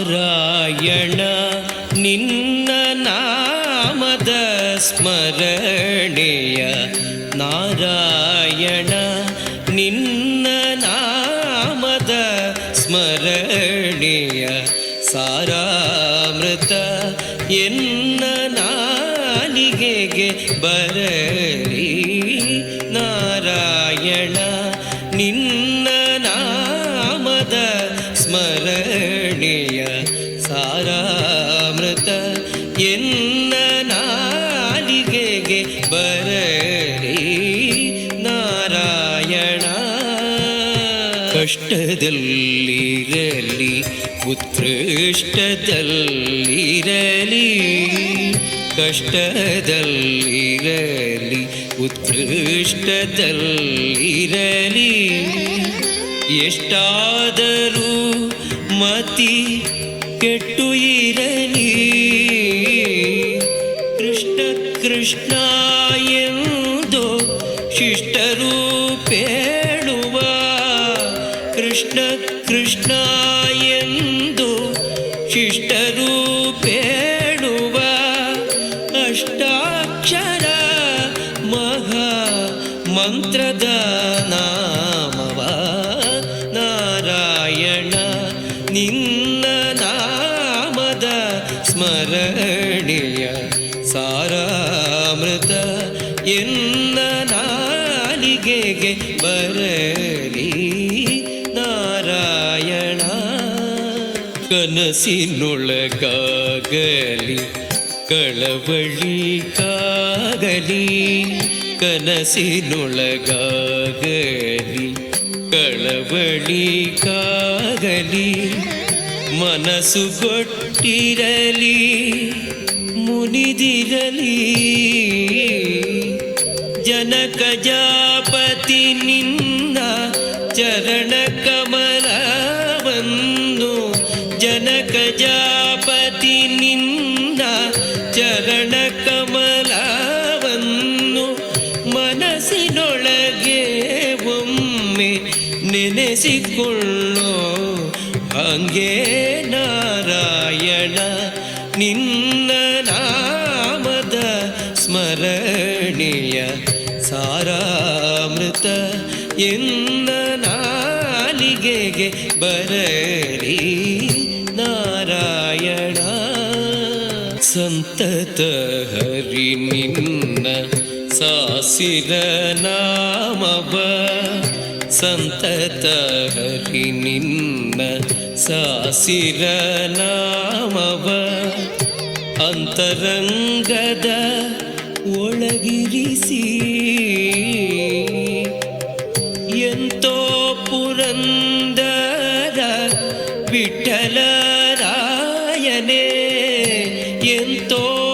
ನಾರಾಯಣ ನಿನ್ನ ನಾಮದ ಸ್ಮರಣೆಯ ನಾರಾಯಣ ನಿನ್ನ ನಾಮದ ಸ್ಮರಣೆಯ ಸಾರಾಮೃತ ಎನ್ನ ನಾಲಿಗೆಗೆ ಬರಲಿ. ನಾರಾಯಣ ನಿನ್ನ ಸಾರಾಮೃತ ಎನ್ನ ನಾಲಿಗೆಗೆ ಬರಲಿ ನಾರಾಯಣ. ಕಷ್ಟದಲ್ಲಿರಲಿ ಉತ್ಕೃಷ್ಟದಲ್ಲಿರಲಿ. ಕಷ್ಟದಲ್ಲಿರಲಿ ಉತ್ಕೃಷ್ಟದಲ್ಲಿರಲಿ. ಎಷ್ಟಾದರೂ ಮತಿ ಕೆಟ್ಟು ಇರಲಿ. ಕೃಷ್ಣ ಕೃಷ್ಣ ಎಂದು ಶಿಷ್ಟರು ಪೇಳುವ. ಕೃಷ್ಣ ಕೃಷ್ಣ ಎಂದು ಶಿಷ್ಟರು ಪೇಳುವ. ಅಷ್ಟಾಕ್ಷರ ಮಹಾ ಮಂತ್ರದ ನಾಮವ ಸ್ಮರಣೆಯ ಸಾರಾಮೃತ ಎನ್ನ ನಾಲಿಗೆಗೆ ಬರಲಿ ನಾರಾಯಣ ಕನಸಿನೊಳಗಾಗಲಿ ಕಳವಳಿ ಕಾಗಲಿ ಕನಸಿನೊಳಗಾಗಲಿ ಕಳವಳಿ ಕಾಗಲಿ ಮನಸ್ಸು ಕೊಟ್ಟಿರಲಿ, ಮುನಿದಿರಲಿ. ಜನಕ ಜಾಪತಿ ನಿನ್ನ ಚರಣ ಕಮಲವನ್ನು ಜನಕ ಜಾಪತಿ ನಿನ್ನ ಚರಣ ಕಮಲವನ್ನು ಮನಸ್ಸಿನೊಳಗೆ ಒಮ್ಮೆ ನೆನೆಸಿಕೊಳ್ಳೋ ಹಂಗೆ ನಾರಾಯಣ, ನಿನ್ನ ನಾಮದ ಸ್ಮರಣೀಯ ಸಾರಾಮೃತ ಎನ್ನ ನಾಲಿಗೆಗೆ ಬರಲಿ ನಾರಾಯಣ. ಸಂತತ ಹರಿ ನಿನ್ನ ಸಾಸಿರ ನಾಮವ ಸಂತತ ಹರಿ ನಿನ್ನ ಸಾಸಿರ ನಾಮವ. ಅಂತರಂಗದ ಒಳಗಿರಿಸಿ. ಎಂತೋ ಪುರಂದರ ವಿಠಲರಾಯನೇ ಎಂತೋ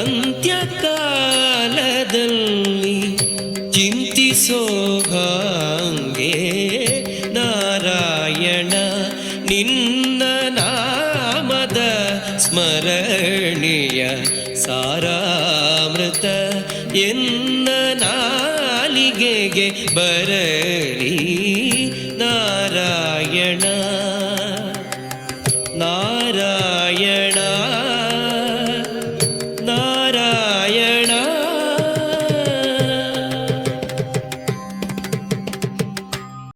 ಅಂತ್ಯಕಾಲದಲ್ಲಿ ಚಿಂತಿಸೋ ಹಾಗೆ ನಾರಾಯಣ ನಿನ್ನ ನಾಮದ ಸ್ಮರಣೀಯ ಸಾರಾಮೃತ ಎನ್ನ ನಾಲಿಗೆಗೆ ಬರಲಿ ನಾರಾಯಣ.